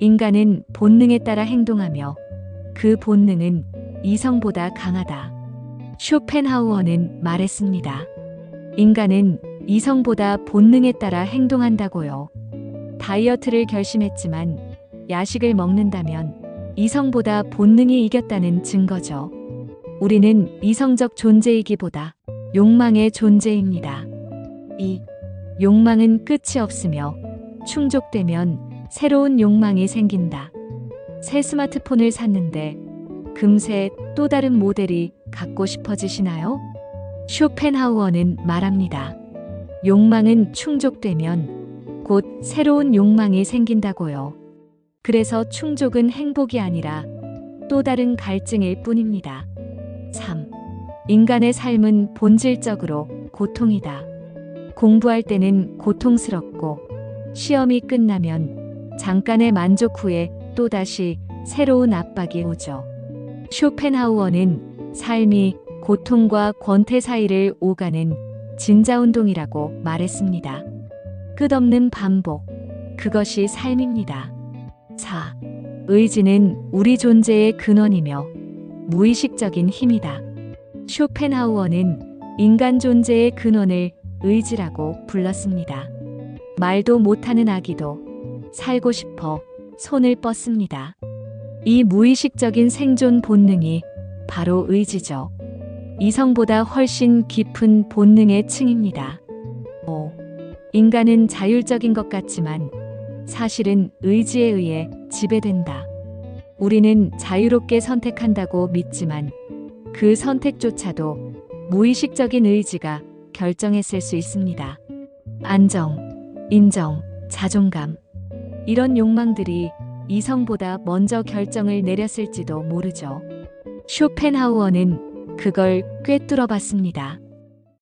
인간은 본능에 따라 행동하며 그 본능은 이성보다 강하다. 쇼펜하우어는 말했습니다. 인간은 이성보다 본능에 따라 행동한다고요. 다이어트를 결심했지만 야식을 먹는다면 이성보다 본능이 이겼다는 증거죠. 우리는 이성적 존재이기보다 욕망의 존재입니다. 이 욕망은 끝이 없으며 충족되면 새로운 욕망이 생긴다. 새 스마트폰을 샀는데 금세 또 다른 모델이 갖고 싶어지시나요? 쇼펜하우어는 말합니다. 욕망은 충족되면 곧 새로운 욕망이 생긴다고요. 그래서 충족은 행복이 아니라 또 다른 갈증일 뿐입니다. 3. 인간의 삶은 본질적으로 고통이다. 공부할 때는 고통스럽고 시험이 끝나면 잠깐의 만족 후에 또다시 새로운 압박이 오죠. 쇼펜하우어는 삶이 고통과 권태 사이를 오가는 진자운동이라고 말했습니다. 끝없는 반복. 그것이 삶입니다. 4. 의지는 우리 존재의 근원이며 무의식적인 힘이다. 쇼펜하우어는 인간 존재의 근원을 의지라고 불렀습니다. 말도 못하는 아기도 살고 싶어 손을 뻗습니다. 이 무의식적인 생존 본능이 바로 의지죠. 이성보다 훨씬 깊은 본능의 층입니다. 5. 인간은 자율적인 것 같지만 사실은 의지에 의해 지배된다. 우리는 자유롭게 선택한다고 믿지만 그 선택조차도 무의식적인 의지가 결정했을 수 있습니다. 안정, 인정, 자존감. 이런 욕망들이 이성보다 먼저 결정을 내렸을지도 모르죠. 쇼펜하우어는 그걸 꿰뚫어 봤습니다.